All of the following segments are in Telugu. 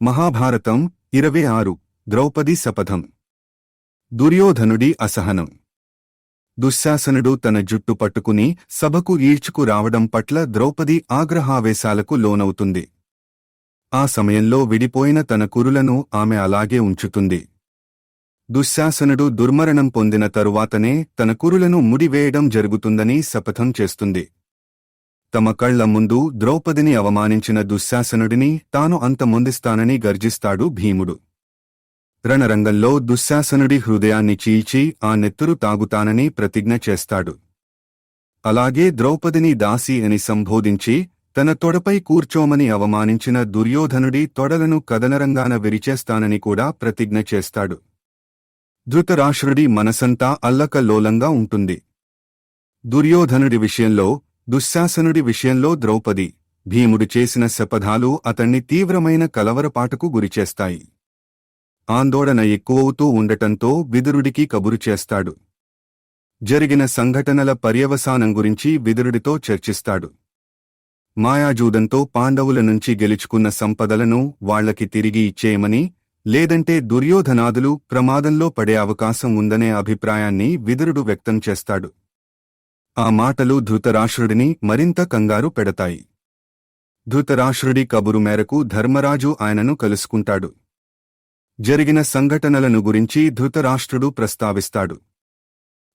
మహాభారతం ఇరవై ఆరు ద్రౌపది శపథం. దుర్యోధనుడి అసహనం. దుశ్శాసనుడు తన జుట్టు పట్టుకుని సభకు ఈడ్చుకు రావడం పట్ల ద్రౌపది ఆగ్రహావేశాలకు లోనవుతుంది. ఆ సమయంలో విడిపోయిన తన కురులను ఆమె అలాగే ఉంచుతుంది. దుశ్శాసనుడు దుర్మరణం పొందిన తరువాతనే తన కురులను ముడివేయడం జరుగుతుందని శపథం చేస్తుంది. తమ కళ్ళ ముందు ద్రౌపదిని అవమానించిన దుశ్శాసనుడిని తాను అంతమొందిస్తానని గర్జిస్తాడు భీముడు. రణరంగంలో దుశ్శాసనుడి హృదయాన్ని చీల్చి ఆ నెత్తురు తాగుతానని ప్రతిజ్ఞ చేస్తాడు. అలాగే ద్రౌపదిని దాసి అని సంబోధించి తన తొడపై కూర్చోమని అవమానించిన దుర్యోధనుడి తొడలను కదనరంగాన విరిచేస్తానని కూడా ప్రతిజ్ఞ చేస్తాడు. ధృతరాష్ట్రుడి మనసంతా అల్లకల్లోలంగా ఉంటుంది. దుర్యోధనుడి విషయంలో దుశ్శాసనుడి విషయంలో ద్రౌపది భీముడు చేసిన శపథాలు అతణ్ణి తీవ్రమైన కలవరపాటకు గురిచేస్తాయి. ఆందోళన ఎక్కువవుతూ ఉండటంతో విదురుడికి కబురు చేస్తాడు. జరిగిన సంఘటనల పర్యవసానం గురించి విదురుడితో చర్చిస్తాడు. మాయాజూదంతో పాండవుల నుంచి గెలుచుకున్న సంపదలను వాళ్ళకి తిరిగి ఇచ్చేయమని లేదంటే దుర్యోధనాదులు ప్రమాదంలో పడే అవకాశం ఉందనే అభిప్రాయాన్ని విదురుడు వ్యక్తం చేస్తాడు. ఆ మాటలు ధృతరాష్ట్రుడిని మరింత కంగారు పెడతాయి. ధృతరాష్ట్రుడి కబురు మేరకు ధర్మరాజు ఆయనను కలుసుకుంటాడు. జరిగిన సంఘటనలను గురించి ధృతరాష్ట్రుడు ప్రస్తావిస్తాడు.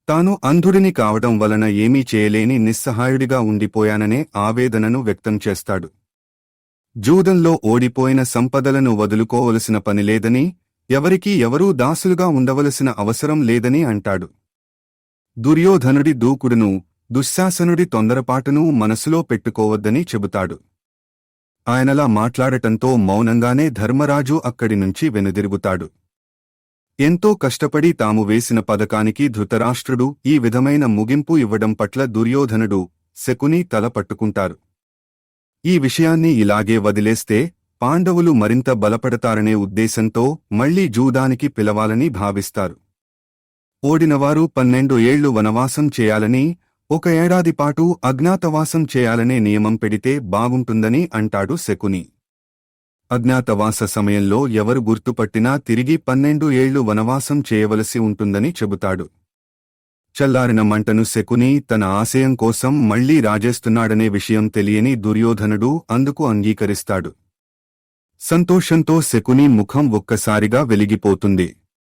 తాను అంధుడిని కావడం వలన ఏమీ చేయలేని నిస్సహాయుడిగా ఉండిపోయాననే ఆవేదనను వ్యక్తం చేస్తాడు. జూదంలో ఓడిపోయిన సంపదలను వదులుకోవలసిన పనిలేదని ఎవరికీ ఎవరూ దాసులుగా ఉండవలసిన అవసరం లేదని అంటాడు. దుర్యోధనుడి దూకుడును దుశ్శాసనుడి తొందరపాటును మనసులో పెట్టుకోవద్దని చెబుతాడు. ఆయనలా మాట్లాడటంతో మౌనంగానే ధర్మరాజు అక్కడి నుంచి వెనుదిరుగుతాడు. ఎంతో కష్టపడి తాము వేసిన పథకానికి ధృతరాష్ట్రుడు ఈ విధమైన ముగింపు ఇవ్వడం పట్ల దుర్యోధనుడు శకుని తల పట్టుకుంటారు. ఈ విషయాన్ని ఇలాగే వదిలేస్తే పాండవులు మరింత బలపడతారనే ఉద్దేశంతో మళ్ళీ జూదానికి పిలవాలని భావిస్తారు. ఓడినవారు పన్నెండు ఏళ్ళు వనవాసం చేయాలని ఒక ఏడాది పాటు అజ్ఞాతవాసం చేయాలనే నియమం పెడితే బాగుంటుందని అంటాడు శకుని. అజ్ఞాతవాస సమయంలో ఎవరు గుర్తుపట్టినా తిరిగి పన్నెండు ఏళ్ళు వనవాసం చేయవలసి ఉంటుందని చెబుతాడు. చల్లారిన మంటను శకుని తన ఆశయం కోసం మళ్ళీ రాజేస్తున్నాడనే విషయం తెలియని దుర్యోధనుడు అందుకు అంగీకరిస్తాడు. సంతోషంతో శకుని ముఖం ఒక్కసారిగా వెలిగిపోతుంది.